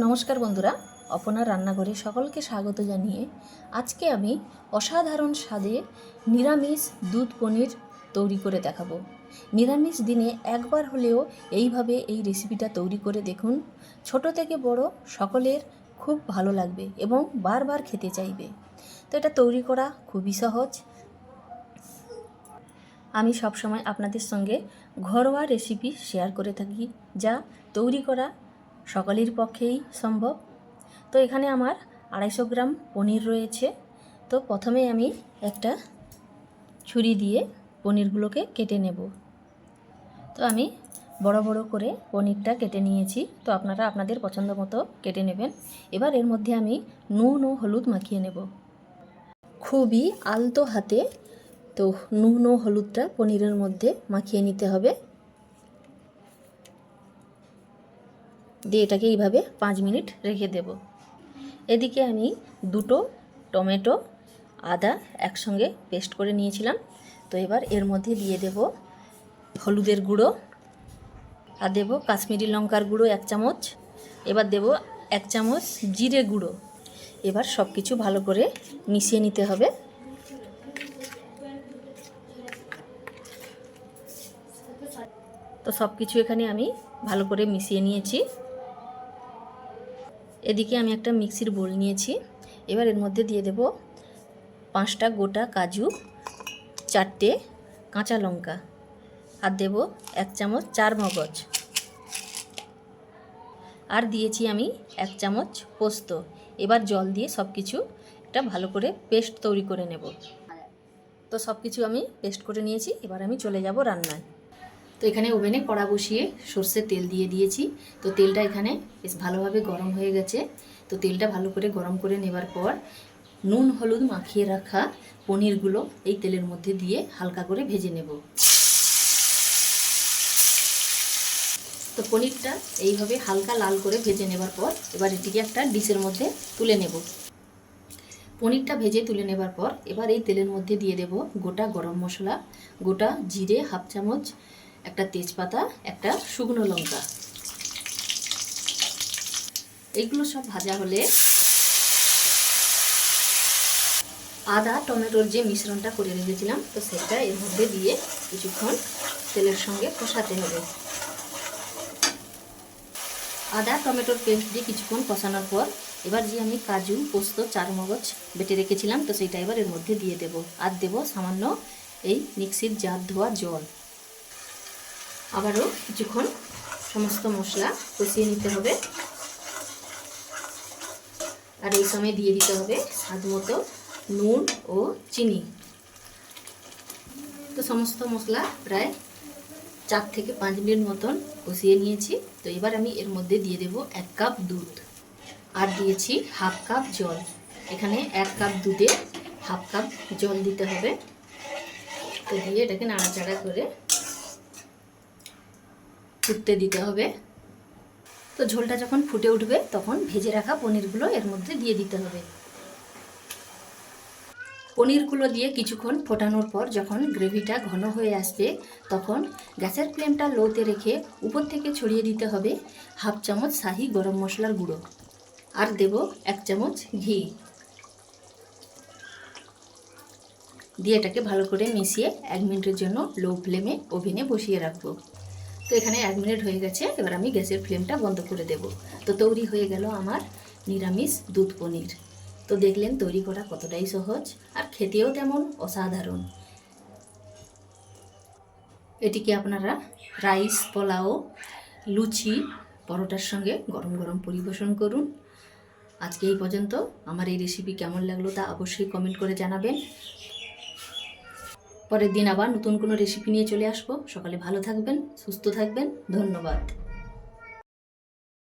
নমস্কার বন্ধুরা, অপনার রান্নাঘরে সকলকে স্বাগত জানিয়ে আজকে আমি অসাধারণ স্বাদে নিরামিষ দুধ পনির তৈরি করে দেখাবো। নিরামিষ দিনে একবার হলেও এইভাবে এই রেসিপিটা তৈরি করে দেখুন। ছোট থেকে বড় সকলের খুব ভালো লাগবে এবং বারবার খেতে চাইবে। তো এটা তৈরি করা খুবই সহজ। আমি সবসময় আপনাদের সঙ্গে ঘরোয়া রেসিপি শেয়ার করে থাকি, যা তৈরি করা সকলের পক্ষেই সম্ভব। তো এখানে আমার আড়াইশো গ্রাম পনির রয়েছে। তো প্রথমে আমি একটা ছুরি দিয়ে পনিরগুলোকে কেটে নেব। তো আমি বড় বড় করে পনিরটা কেটে নিয়েছি। তো আপনারা আপনাদের পছন্দ মতো কেটে নেবেন। এবার এর মধ্যে আমি নুন ও হলুদ মাখিয়ে নেব। খুবই আলতো হাতে তো নুন ও হলুদটা পনিরের মধ্যে মাখিয়ে নিতে হবে। দিয়ে এটাকে এইভাবে পাঁচ মিনিট রেখে দেব। এদিকে আমি দুটো টমেটো, আদা একসঙ্গে পেস্ট করে নিয়েছিলাম। তো এবার এর মধ্যে দিয়ে দেব হলুদের গুঁড়ো আর দেব কাশ্মীরি লঙ্কার গুঁড়ো এক চামচ। এবার দেব এক চামচ জিরে গুঁড়ো। এবার সব কিছু ভালো করে মিশিয়ে নিতে হবে। তো সব কিছু এখানে আমি ভালো করে মিশিয়ে নিয়েছি। এদিকে আমি একটা মিক্সির বোল নিয়েছি। এবার এর মধ্যে দিয়ে দেব পাঁচটা গোটা কাজু, চারটে কাঁচা লঙ্কা আর দেব এক চামচ চার মগজ। আর দিয়েছি আমি এক চামচ পোস্ত। এবার জল দিয়ে সব কিছু একটা ভালো করে পেস্ট তৈরি করে নেব। তো সব কিছু আমি পেস্ট করে নিয়েছি। এবার আমি চলে যাব রান্নায়। তো এখানে ওভেনে কড়া বসিয়ে সর্ষের তেল দিয়ে দিয়েছি। তো তেলটা এখানে বেশ ভালোভাবে গরম হয়ে গেছে। তো তেলটা ভালো করে গরম করে নেবার পর নুন, হলুদ মাখিয়ে রাখা পনিরগুলো এই তেলের মধ্যে দিয়ে হালকা করে ভেজে নেব। তো পনিরটা এইভাবে হালকা লাল করে ভেজে নেবার পর এবার এটিকে একটা ডিশের মধ্যে তুলে নেব। পনিরটা ভেজে তুলে নেবার পর এবার এই তেলের মধ্যে দিয়ে দেব গোটা গরম মশলা, গোটা জিরে হাফ চামচ একটা তেজপাতা, একটা শুকনো লঙ্কা। এইগুলো সব ভাজা হলে আদা, টমেটোর যে মিশ্রণটা করে রেখেছিলাম, তো সেটা এর মধ্যে দিয়ে কিছুক্ষণ তেলের সঙ্গে কষাতে হবে। আদা, টমেটোর পেস্ট দিয়ে কিছুক্ষণ কষানোর পর এবার যে আমি কাজু, পোস্ত, চারমগজ বেটে রেখেছিলাম, তো সেইটা এবার এর মধ্যে দিয়ে দেব। আর দেব সামান্য এই মিক্সির জার ধোয়া জল। আবারও কিছুক্ষণ সমস্ত মশলা কষিয়ে নিতে হবে। আর এই সময় দিয়ে দিতে হবে স্বাদ মতো নুন ও চিনি। তো সমস্ত মশলা প্রায় চার থেকে পাঁচ মিনিট মতন কষিয়ে নিয়েছি। তো এবার আমি এর মধ্যে দিয়ে দেব এক কাপ দুধ। আর দিয়েছি হাফ কাপ জল। এখানে এক কাপ দুধে হাফ কাপ জল দিতে হবে। তো দিয়ে এটাকে নাড়াচাড়া করে ফুটতে দিতে হবে। তো ঝোলটা যখন ফুটে উঠবে, তখন ভেজে রাখা পনিরগুলো এর মধ্যে দিয়ে দিতে হবে। পনিরগুলো দিয়ে কিছুক্ষণ ফোটানোর পর যখন গ্রেভিটা ঘন হয়ে আসবে, তখন গ্যাসের ফ্লেমটা লোতে রেখে উপর থেকে ছড়িয়ে দিতে হবে হাফ চামচ শাহি গরম মশলার গুঁড়ো। আর দেব এক চামচ ঘি। দিয়ে এটাকে ভালো করে মিশিয়ে এক মিনিটের জন্য লো ফ্লেমে ওভেনে বসিয়ে রাখব। তো এখানে এক মিনিট হয়ে গেছে, এবার আমি গ্যাসের ফ্লেমটা বন্ধ করে দেব। তো তৈরি হয়ে গেল আমার নিরামিষ দুধ পনির। তো দেখলেন তৈরি করা কতটাই সহজ আর খেতেও তেমন অসাধারণ। এটিকে আপনারা রাইস, পোলাও, লুচি, পরোটার সঙ্গে গরম গরম পরিবেশন করুন। আজকে এই পর্যন্ত। আমার এই রেসিপি কেমন লাগল তা অবশ্যই কমেন্ট করে জানাবেন। পরের দিন আবার নতুন কোনো রেসিপি নিয়ে চলে আসব। সকালে ভালো থাকবেন, সুস্থ থাকবেন। ধন্যবাদ।